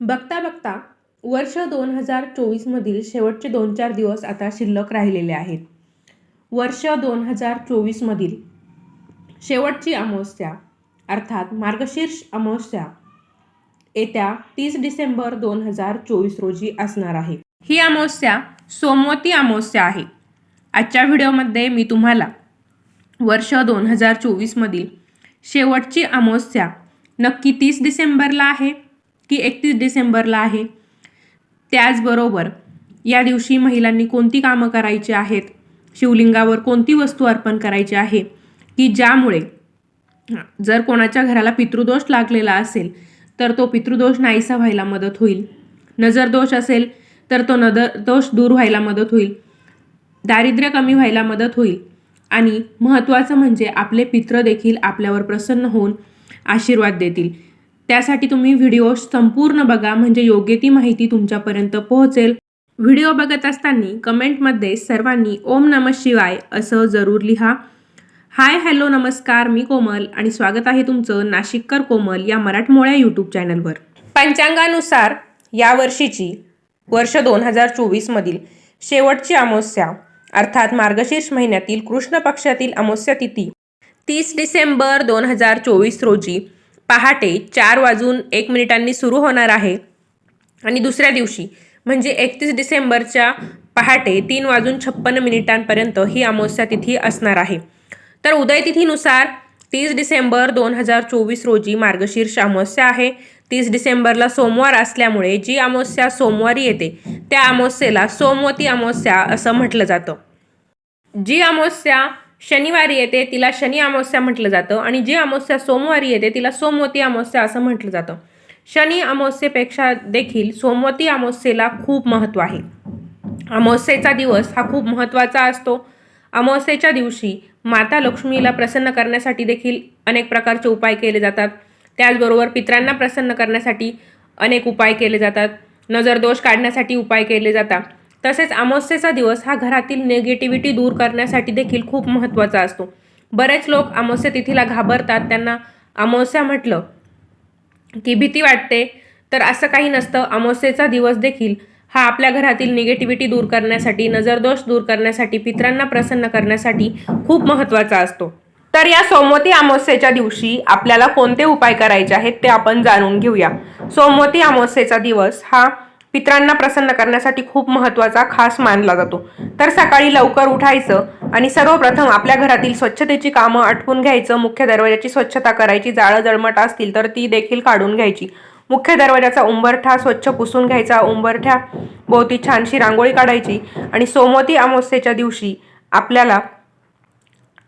बघता बघता वर्ष दोन हजार चोवीसमधील शेवटचे दोन चार दिवस आता शिल्लक राहिलेले आहेत. वर्ष दोन हजार चोवीसमधील शेवटची अमावस्या अर्थात मार्गशीर्ष अमावस्या येत्या तीस डिसेंबर दोन हजार चोवीस रोजी असणार आहे. ही अमावस्या सोमवती अमावस्या आहे. आजच्या व्हिडिओमध्ये मी तुम्हाला वर्ष दोन हजार चोवीसमधील शेवटची अमावस्या नक्की तीस डिसेंबरला आहे. की एकतीस डिसेंबरला आहे. त्याचबरोबर या दिवशी महिलांनी कोणती कामं करायची आहेत? शिवलिंगावर कोणती वस्तू अर्पण करायची आहे? की ज्यामुळे जर कोणाच्या घराला पितृदोष लागलेला असेल तर तो पितृदोष नाहीसा व्हायला मदत होईल. नजरदोष असेल तर तो नदर दोष दूर व्हायला मदत होईल. दारिद्र्य कमी व्हायला मदत होईल. आणि महत्त्वाचं म्हणजे आपले पित्र देखील आपल्यावर प्रसन्न होऊन आशीर्वाद देतील. त्यासाठी तुम्ही व्हिडिओ संपूर्ण बघा म्हणजे योग्य ती माहिती तुमच्यापर्यंत पोहोचेल. व्हिडिओ बघत असताना कमेंटमध्ये सर्वांनी ओम नम शिवाय असं जरूर लिहा. हाय हॅलो नमस्कार मी कोमल आणि स्वागत आहे तुमचं नाशिककर कोमल या मराठमोळ्या यूट्यूब चॅनलवर पंचांगानुसार या वर्षीची वर्ष दोन हजार चोवीसमधील शेवटची अमावस्या अर्थात मार्गशीर्ष महिन्यातील कृष्ण पक्षातील अमावस्या तिथी तीस डिसेंबर दोन हजार चोवीस रोजी पहाटे चार वाजून एक मिनिटांनी सुरू होणार आहे. आणि दुसऱ्या दिवशी म्हणजे एकतीस डिसेंबरच्या पहाटे तीन वाजून छप्पन्न मिनिटांपर्यंत ही अमावस्या तिथी असणार आहे. तर उदयतिथीनुसार तीस डिसेंबर दोन हजार चोवीस रोजी मार्गशीर्ष अमावस्या आहे. तीस डिसेंबरला सोमवार असल्यामुळे जी अमावस्या सोमवारी येते त्या अमावस्येला सोमवती अमावस्या असं म्हटलं जातं. जी अमावस्या शनिवारी येते तिला शनी अमावस्या म्हटलं जातं आणि जी अमावस्या सोमवारी येते तिला सोमवती अमावस्या असं म्हटलं जातं. शनी अमावस्येपेक्षा देखील सोमवती अमावस्येला खूप महत्त्व आहे. अमावस्येचा दिवस हा खूप महत्त्वाचा असतो. अमावस्येच्या दिवशी माता लक्ष्मीला प्रसन्न करण्यासाठी देखील अनेक प्रकारचे उपाय केले जातात. त्याचबरोबर पित्रांना प्रसन्न करण्यासाठी अनेक उपाय केले जातात. नजरदोष काढण्यासाठी उपाय केले जातात. तसेच अमावस्येचा दिवस हा घरातील नेगेटिव्हिटी दूर करण्यासाठी देखील खूप महत्त्वाचा असतो. बरेच लोक अमावस्या तिथीला घाबरतात. त्यांना अमावस्या म्हटलं की भीती वाटते. तर असं काही नसतं. अमावस्येचा दिवस देखील हा आपल्या घरातील निगेटिव्हिटी दूर करण्यासाठी नजरदोष दूर करण्यासाठी पित्रांना प्रसन्न करण्यासाठी खूप महत्त्वाचा असतो. तर या सोमवती अमावस्येच्या दिवशी आपल्याला कोणते उपाय करायचे आहेत ते आपण जाणून घेऊया. सोमवती अमावस्येचा दिवस हा पित्रांना प्रसन्न करण्यासाठी खूप महत्त्वाचा खास मानला जातो. तर सकाळी लवकर उठायचं आणि सर्वप्रथम आपल्या घरातील स्वच्छतेची कामं आटपून घ्यायचं. मुख्य दरवाजाची स्वच्छता करायची. जाळं जळमट असतील तर ती देखील काढून घ्यायची. मुख्य दरवाजाचा उंबरठा स्वच्छ पुसून घ्यायचा. उंबरठ्या भोवती छानशी रांगोळी काढायची आणि सोमवती अमावस्येच्या दिवशी आपल्याला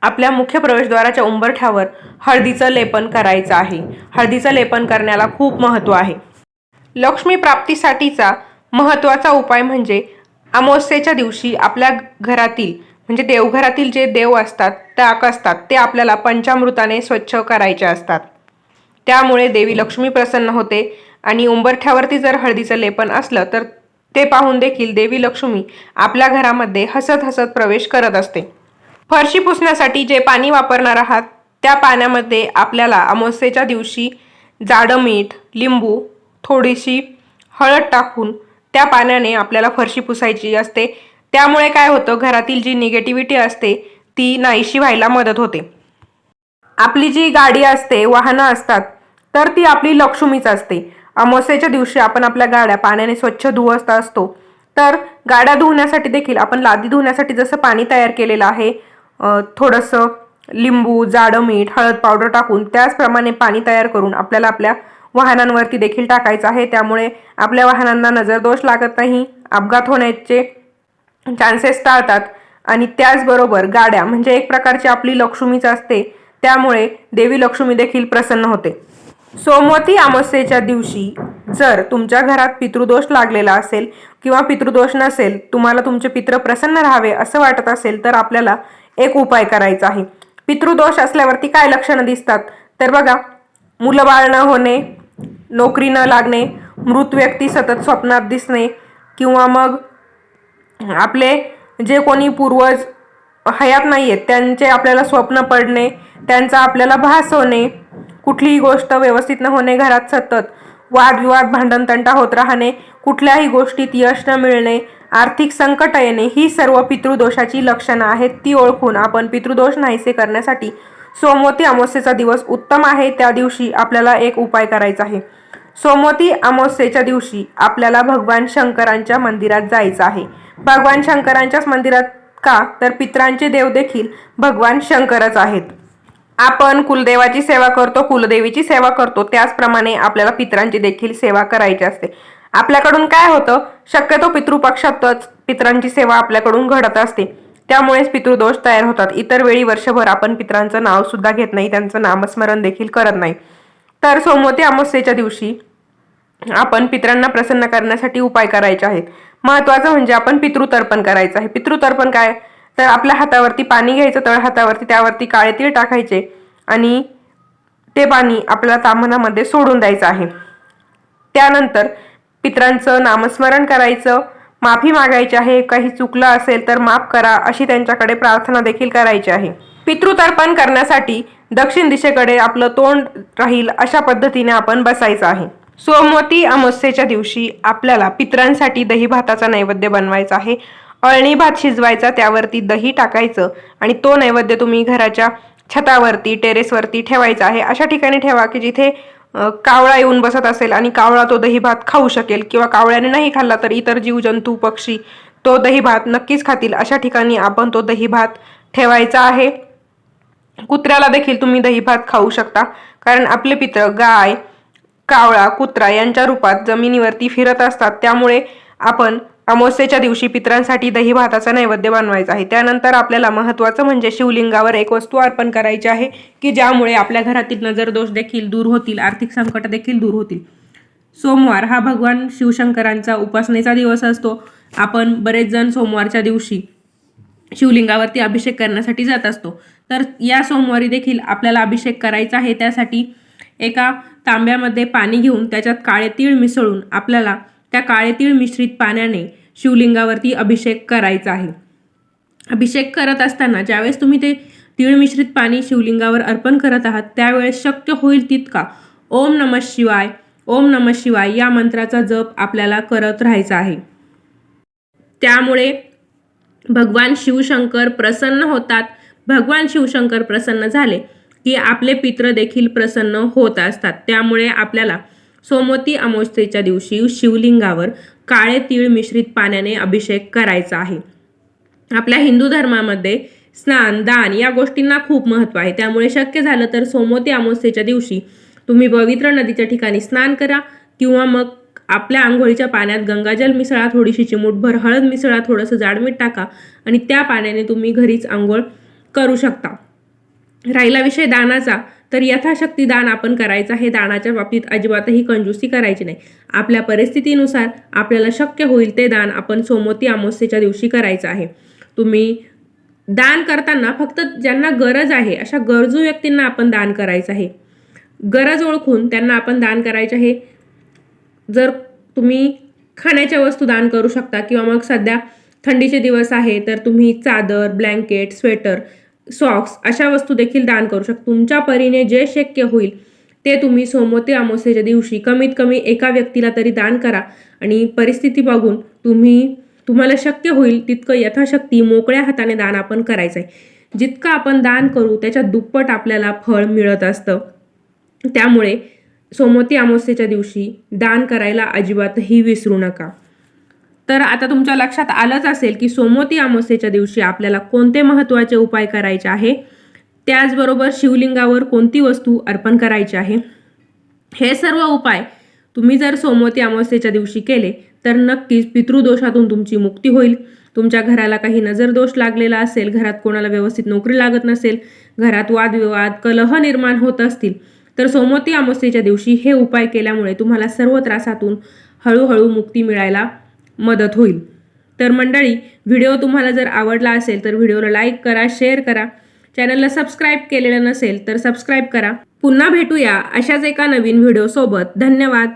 आपल्या मुख्य प्रवेशद्वाराच्या उंबरठ्यावर हळदीचं लेपन करायचं आहे. हळदीचं लेपन करण्याला खूप महत्त्व आहे. लक्ष्मी प्राप्तीसाठीचा महत्त्वाचा उपाय म्हणजे अमावस्येच्या दिवशी आपल्या घरातील म्हणजे देवघरातील जे देव असतात टाक असतात ते आपल्याला पंचामृताने स्वच्छ करायचे असतात. त्यामुळे देवी लक्ष्मी प्रसन्न होते आणि उंबरठ्यावरती जर हळदीचं लेपन असलं तर ते पाहून देखील देवी लक्ष्मी आपल्या घरामध्ये हसत हसत प्रवेश करत असते. फरशी पुसण्यासाठी जे पाणी वापरणार आहात त्या पाण्यामध्ये आपल्याला अमावस्येच्या दिवशी जाडं मीठ लिंबू थोडीशी हळद टाकून त्या पाण्याने आपल्याला फरशी पुसायची असते. त्यामुळे काय होतं घरातील जी निगेटिव्हिटी असते ती नाहीशी व्हायला मदत होते. आपली जी गाडी असते वाहनं असतात तर ती आपली लक्ष्मीच असते. अमावस्येच्या दिवशी आपण आपल्या गाड्या पाण्याने स्वच्छ धुवत असतो. तर गाड्या धुवण्यासाठी देखील आपण लादी धुवण्यासाठी जसं पाणी तयार केलेलं आहे थोडंसं लिंबू जाडं मीठ हळद पावडर टाकून त्याचप्रमाणे पाणी तयार करून आपल्याला आपल्या वाहनांवरती देखील टाकायचं आहे. त्यामुळे आपल्या वाहनांना नजरदोष लागत नाही. अपघात होण्याचे चान्सेस टाळतात. आणि त्याचबरोबर गाड्या म्हणजे एक प्रकारची आपली लक्ष्मीच असते. त्यामुळे देवी लक्ष्मी देखील प्रसन्न होते. सोमवती अमावस्येच्या दिवशी जर तुमच्या घरात पितृदोष लागलेला असेल किंवा पितृदोष नसेल तुम्हाला तुमचे पित्र प्रसन्न राहावे असं वाटत असेल तर आपल्याला एक उपाय करायचा आहे. पितृदोष असल्यावरती काय लक्षणं दिसतात? तर बघा मुलं बाळ न होणे नोकरी न लागणे मृत व्यक्ती सतत स्वप्नात दिसणे किंवा मग आपले जे कोणी पूर्वज हयात नाही आहेत त्यांचे आपल्याला स्वप्न पडणे त्यांचा आपल्याला भास होणे कुठलीही गोष्ट व्यवस्थित न होणे घरात सतत वादविवाद भांडणतंटा होत राहणे कुठल्याही गोष्टीत यश न मिळणे आर्थिक संकट येणे ही सर्व पितृदोषाची लक्षणं आहेत ती ओळखून आपण पितृदोष नाहीसे करण्यासाठी सोमवती अमावस्येचा दिवस उत्तम आहे त्या दिवशी आपल्याला एक उपाय करायचा आहे. सोमवती अमावस्येच्या दिवशी आपल्याला भगवान शंकरांच्या मंदिरात जायचं आहे. भगवान शंकरांच्याच मंदिरात का? तर पित्रांचे देव देखील भगवान शंकरच आहेत. आपण कुलदेवाची सेवा करतो कुलदेवीची सेवा करतो त्याचप्रमाणे आपल्याला पित्रांची देखील सेवा करायची असते. आपल्याकडून काय होतं? शक्यतो पितृपक्षातच पित्रांची सेवा आपल्याकडून घडत असते. त्यामुळेच पितृदोष तयार होतात. इतर वेळी वर्षभर आपण पित्रांचं नाव सुद्धा घेत नाही त्यांचं नामस्मरण देखील करत नाही. तर सोमवती अमावस्येच्या दिवशी आपण पित्रांना प्रसन्न करण्यासाठी उपाय करायचे आहेत. महत्वाचं म्हणजे आपण पितृतर्पण करायचं आहे. पितृतर्पण काय? तर आपल्या हातावरती पाणी घ्यायचं तळ हातावरती त्यावरती काळे तीळ टाकायचे आणि ते पाणी आपल्याला तामनामध्ये सोडून द्यायचं आहे. त्यानंतर पित्रांचं नामस्मरण करायचं. माफी मागायची आहे. काही चुकलं असेल तर माफ करा अशी त्यांच्याकडे प्रार्थना देखील करायची आहे. पितृतर्पण करण्यासाठी दक्षिण दिशेकडे आपलं तोंड राहील अशा पद्धतीने आपण बसायचं आहे. सोमवती अमावस्येच्या दिवशी आपल्याला पित्रांसाठी दही भाताचा नैवेद्य बनवायचा आहे. अळणी भात शिजवायचा त्यावरती दही टाकायचं आणि तो नैवेद्य तुम्ही घराच्या छतावरती टेरेसवरती ठेवायचा आहे. अशा ठिकाणी ठेवा की जिथे कावळा येऊन बसत असेल आणि कावळा तो दही भात खाऊ शकेल किंवा कावळ्याने नाही खाल्ला तर इतर जीवजंतू पक्षी तो दही भात नक्कीच खातील. अशा ठिकाणी आपण तो दही भात ठेवायचा आहे. कुत्र्याला देखील तुम्ही दही भात खाऊ शकता. कारण आपले पित्र गाय कावळा कुत्रा यांच्या रूपात जमिनीवरती फिरत असतात. त्यामुळे आपण अमावस्येच्या दिवशी पित्रांसाठी दही भाताचा नैवेद्य बनवायचा आहे. त्यानंतर आपल्याला महत्त्वाचं म्हणजे शिवलिंगावर एक वस्तू अर्पण करायची आहे की ज्यामुळे आपल्या घरातील नजरदोष देखील दूर होतील आर्थिक संकट देखील दूर होतील. सोमवार हा भगवान शिवशंकरांचा उपासनेचा दिवस असतो. आपण बरेच जण सोमवारच्या दिवशी शिवलिंगावरती अभिषेक करण्यासाठी जात असतो. तर या सोमवारी देखील आपल्याला अभिषेक करायचा आहे. त्यासाठी एका तांब्यामध्ये पाणी घेऊन त्याच्यात काळे तीळ मिसळून आपल्याला त्या काळे तीळ मिश्रित पाण्याने शिवलिंगावरती अभिषेक करायचा आहे. अभिषेक करत असताना ज्यावेळेस तुम्ही ते तीळ मिश्रित पाणी शिवलिंगावर अर्पण करत आहात त्यावेळेस शक्य होईल तितका ओम नम शिवाय ओम नम शिवाय या मंत्राचा जप आपल्याला करत राहायचा आहे. त्यामुळे भगवान शिवशंकर प्रसन्न होतात. भगवान शिवशंकर प्रसन्न झाले की आपले पित्र देखील प्रसन्न होत असतात. त्यामुळे आपल्याला सोमवती अमावस्येच्या दिवशी शिवलिंगावर काळे तीळ मिश्रित पाण्याने अभिषेक करायचा आहे. आपल्या हिंदू धर्मामध्ये स्नान दान या गोष्टींना खूप महत्त्व आहे. त्यामुळे शक्य झालं तर सोमवती अमावस्येच्या दिवशी तुम्ही पवित्र नदीच्या ठिकाणी स्नान करा किंवा मग आपल्या आंघोळीच्या पाण्यात गंगाजल मिसळा थोडीशी चिमूटभर हळद मिसळा थोडंसं जाड मीठ टाका आणि त्या पाण्याने तुम्ही घरीच आंघोळ करू शकता. राहिला विषय दानाचा तर यथाशक्ती दान आपण करायचं हे दानाच्या बाबतीत अजिबातही कंजूसी करायची नाही. आपल्या परिस्थितीनुसार आपल्याला शक्य होईल ते दान आपण सोमोती अमावस्येच्या दिवशी करायचं आहे. तुम्ही दान करताना फक्त ज्यांना गरज आहे अशा गरजू व्यक्तींना आपण दान करायचं आहे. गरज ओळखून त्यांना आपण दान करायचं आहे. जर तुम्ही खाण्याच्या वस्तू दान करू शकता किंवा मग सध्या थंडीचे दिवस आहे तर तुम्ही चादर ब्लँकेट स्वेटर सॉक्स अशा वस्तू देखील दान करू शकता. तुमच्या परीने जे शक्य होईल ते तुम्ही सोमवती अमावस्येच्या दिवशी कमीत कमी एका व्यक्तीला तरी दान करा आणि परिस्थिती बघून तुम्ही तुम्हाला शक्य होईल तितकं यथाशक्ती मोकळ्या हाताने दान आपण करायचं आहे जितकं आपण दान करू त्याच्या दुप्पट आपल्याला फळ मिळत असतं. त्यामुळे सोमवती अमावस्येच्या दिवशी दान करायला अजिबातही विसरू नका. तर आता तुमच्या लक्षात आलंच असेल की सोमवती अमावस्येच्या दिवशी आपल्याला कोणते महत्त्वाचे उपाय करायचे आहे? त्याचबरोबर शिवलिंगावर कोणती वस्तू अर्पण करायची आहे? हे सर्व उपाय तुम्ही जर सोमवती अमावस्येच्या दिवशी केले तर नक्कीच पितृदोषातून तुमची मुक्ती होईल. तुमच्या घराला काही नजरदोष लागलेला असेल घरात कोणाला व्यवस्थित नोकरी लागत नसेल घरात वादविवाद कलह निर्माण होत असतील तर सोमवती अमावस्येच्या दिवशी हे उपाय केल्यामुळे तुम्हाला सर्व त्रासातून हळूहळू मुक्ती मिळायला मदत होईल. तर मंडळी व्हिडिओ तुम्हाला जर आवडला असेल तर व्हिडिओला लाईक करा शेअर करा. चॅनलला सबस्क्राईब केलेलं नसेल तर सबस्क्राईब करा. पुन्हा भेटूया अशाच एका नवीन व्हिडिओसोबत. धन्यवाद.